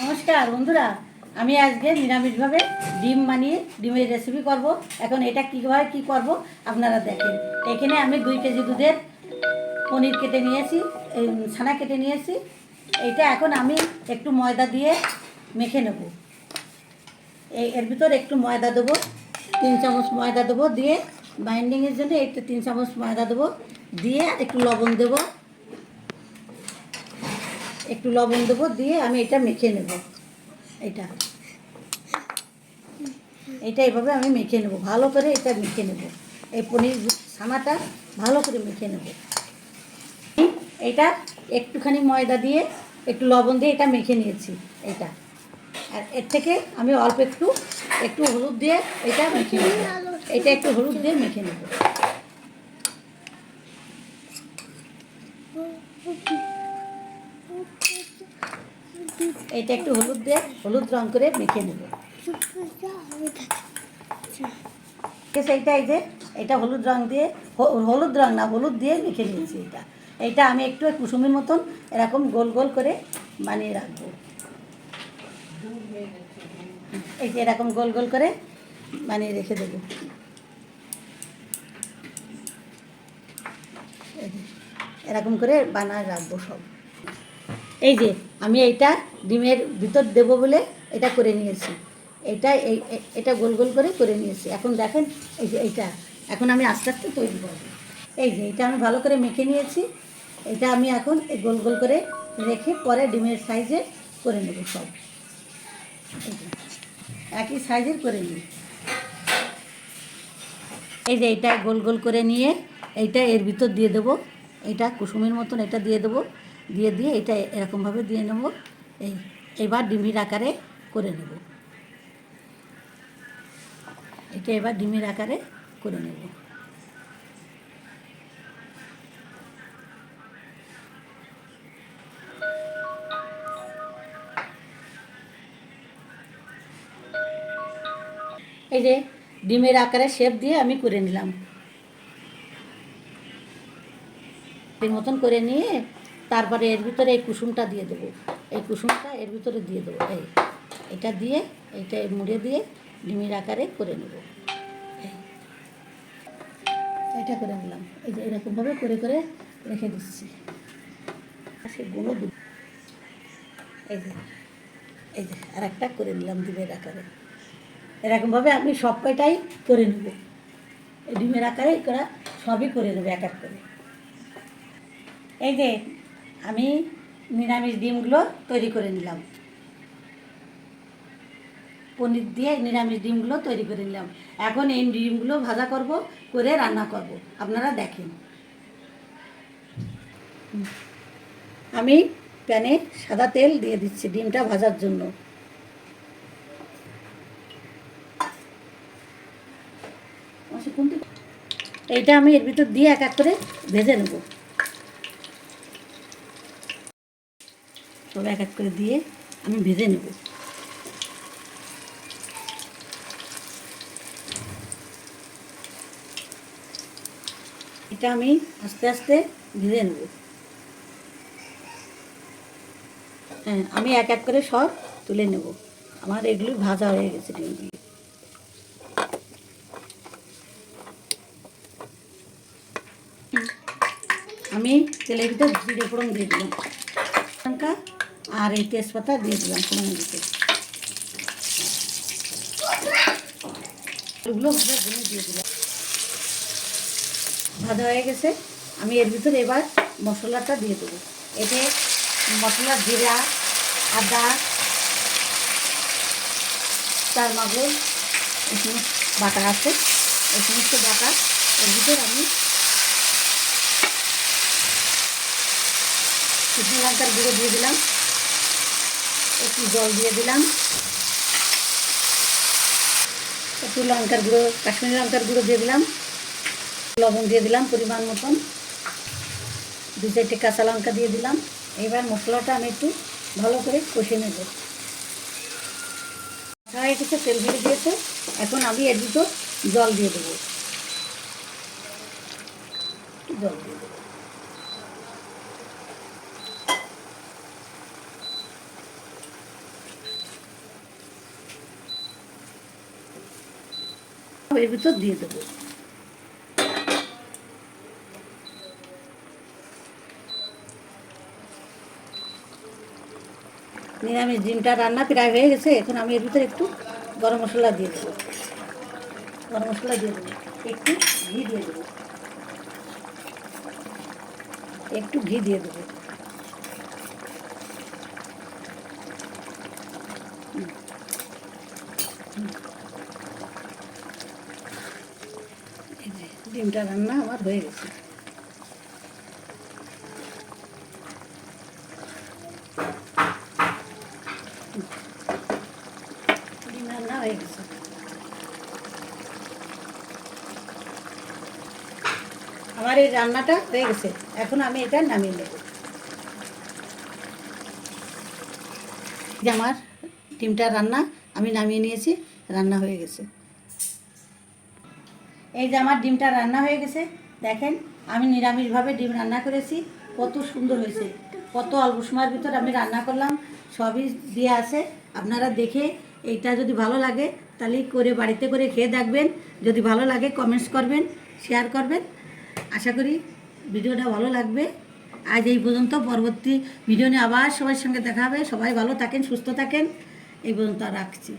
নমস্কার, বন্ধুরা। আমি আজকে নিরামিষভাবে ডিম বানিয়ে ডিমের রেসিপি করব। এখন এটা কীভাবে কি করব আপনারা দেখেন। এখানে আমি দুই কেজি দুধের পনির কেটে নিয়েছি ছানা কেটে নিয়েছি। এটা এখন আমি একটু ময়দা দিয়ে মেখে নেব। এর ভিতর একটু ময়দা দেবো, তিন চামচ ময়দা দেবো দিয়ে বাইন্ডিংয়ের জন্য একটু তিন চামচ ময়দা দেবো। দিয়ে একটু লবণ দেবো। একটু লবণ দেবো, দিয়ে আমি এটা মেখে নেব। এটা। এটা এভাবে আমি মেখে নেব, ভালো করে এটা মেখে নেব। এই পনির ছানাটা ভালো করে মেখে নেব। এটা একটুখানি ময়দা দিয়ে একটু লবণ দিয়ে এটা মেখে নিয়েছি, এটা। আর এর থেকে আমি অল্প একটু একটু হলুদ দিয়ে এটা মেখে নেব। এটা একটু হলুদ দিয়ে মেখে নেব। এটা একটু হলুদ দিয়ে, হলুদ রং করে মেখে নেব। সেইটা এই যে, এটা হলুদ রং দিয়ে হলুদ রং না, হলুদ দিয়ে মেখে নিয়েছি এটা। এটা আমি একটু কুসুমের মতন এরকম গোল গোল করে বানিয়ে রাখব। এই যে এরকম গোল গোল করে বানিয়ে রেখে দেবো। এরকম করে বানায় রাখব সব। এই যে, আমি এইটা ডিমের ভিতর দেবো বলে এটা করে নিয়েছি। এটা এই এটা গোল গোল করে করে নিয়েছি। এখন দেখেন, এই যে এইটা। এখন আমি আস্তে আস্তে তৈরি করব। এই যে এটা আমি ভালো করে মেখে নিয়েছি। এটা আমি এখন এই গোল গোল করে রেখে পরে ডিমের সাইজে করে নেব সব। একই সাইজের করে নিই। এই যে, এইটা গোল গোল করে নিয়ে এইটা এর ভিতর দিয়ে দেবো। এইটা কুসুমের মতন এটা দিয়ে দেবো। দিয়ে দিয়ে এটা এরকমভাবে দিয়ে নেব। এই, এবার ডিমির আকারে করে নেব। এটা এবার ডিমির আকারে করে নেব। এই যে ডিমের আকারে শেপ দিয়ে আমি করে নিলাম। মতন করে নিয়ে তারপরে এর ভিতরে এই কুসুমটা দিয়ে দেবো। এই কুসুমটা এর ভিতরে দিয়ে দেবো। এই, এটা দিয়ে, এইটা মুড়ে দিয়ে ডিমের আকারে করে নেব। এটা করে নিলাম। এই যে এরকমভাবে করে করে রেখে দিচ্ছি। সে গুঁড়ো দু এই যে এই যে আর একটা করে নিলাম ডিমের আকারে। এরকমভাবে আমি সব কয়টাই করে নেব। ডিমের আকারে করা সবই করে নেব এক এক করে। এই যে আমি নিরামিষ ডিমগুলো তৈরি করে নিলাম। পনির দিয়ে নিরামিষ ডিমগুলো তৈরি করে নিলাম। এখন এই ডিমগুলো ভাজা করব, করে রান্না করব। আপনারা দেখেন। আমি প্যানে সাদা তেল দিয়ে দিচ্ছি ডিমটা ভাজার জন্য। এইটা আমি এর ভিতর দিয়ে এক এক করে ভেজে নেব। এক এক করে দিয়ে আমি ভেজে নেব। এটা আমি আস্তে আস্তে ভেজে নেব। হ্যাঁ আমি এক এক করে সব তুলে নেব। আমার এগুলো ভাজা হয়ে গেছে ডিমগুলো আমি তেলের ভিতর জিরে ফোড়ন দিয়ে দিলাম। আর এই তেজপাতা দিয়ে দিলাম ফোড়ন দিতে জন্য দিয়ে দিলাম। ভাজা হয়ে গেছে। আমি এর ভিতরে এবার মশলাটা দিয়ে দেবো। এতে মশলা, জিরা, আদা চার মাগুর এই সমস্ত বাটা আছে। এই সমস্ত বাটা এর ভিতরে আমি শুকনো লঙ্কার গুঁড়ো দিয়ে দিলাম। একটু জল দিয়ে দিলাম। একটু লঙ্কার গুঁড়ো, কাশ্মীরি লঙ্কার গুঁড়ো দিয়ে দিলাম। লবণ দিয়ে দিলাম পরিমাণ মতন। দু চারটে কাঁচা লঙ্কা দিয়ে দিলাম। এবার মশলাটা আমি একটু ভালো করে কষে নেব। হয়ে গেছে, তেল ভেজে দিয়েছে। এখন আমি এর ভিতর জল দিয়ে দেবো। জল দিয়ে দেবো। এর ভিতর দিয়ে দেবো। নিরামিষ ডিমটা রান্না প্রায় হয়ে গেছে, এখন আমি এর ভিতরে একটু গরম মশলা দিয়ে দেবো। গরম মশলা দিয়ে দেবো। একটু ঘি দিয়ে দেবো। একটু ঘি দিয়ে দেবো। ডিমটা রান্না আমার হয়ে গেছে। হয়ে গেছে। আমার এই রান্নাটা হয়ে গেছে। এখন আমি এটা নামিয়ে নেব। আমার ডিমটা রান্না আমি নামিয়ে নিয়েছি, রান্না হয়ে গেছে। এই যে আমার ডিমটা রান্না হয়ে গেছে, দেখেন, আমি নিরামিষভাবে ডিম রান্না করেছি, কত সুন্দর হয়েছে। কত অল্প সময়ের ভিতর আমি রান্না করলাম, সবই দিয়ে আছে। আপনারা দেখে এইটা যদি ভালো লাগে, তাহলে করে বাড়িতে করে খেয়ে দেখবেন। যদি ভালো লাগে কমেন্টস করবেন শেয়ার করবেন। আশা করি ভিডিওটা ভালো লাগবে। আজ এই পর্যন্ত, পরবর্তী ভিডিও নিয়ে আবার সবার সঙ্গে দেখা হবে। সবাই ভালো থাকেন, সুস্থ থাকেন। এই পর্যন্ত রাখছি।